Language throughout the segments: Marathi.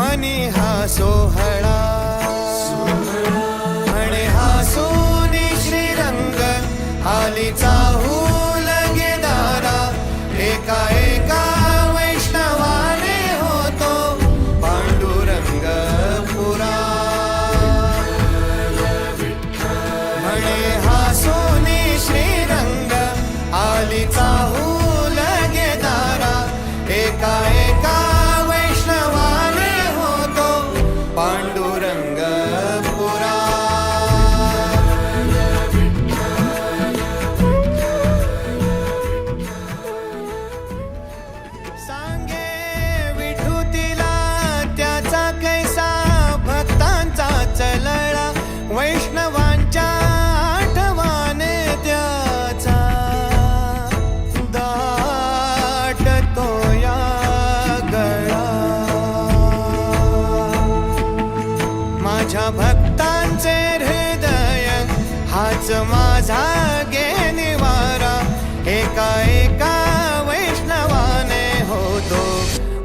मनी हा सोहळा. म्हणे हा सोनी श्रीरंग आलीचा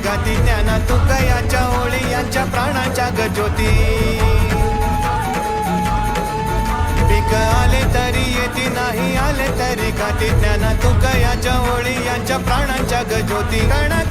आले तरी गाती ज्ञाना तुकयाच्या ओळी यांच्या प्राणाच्या गजोती. पिक आले तरी येती नाही आले तरी गाती ज्ञाना तुकयाच्या ओळी यांच्या प्राणांच्या गजोती. गण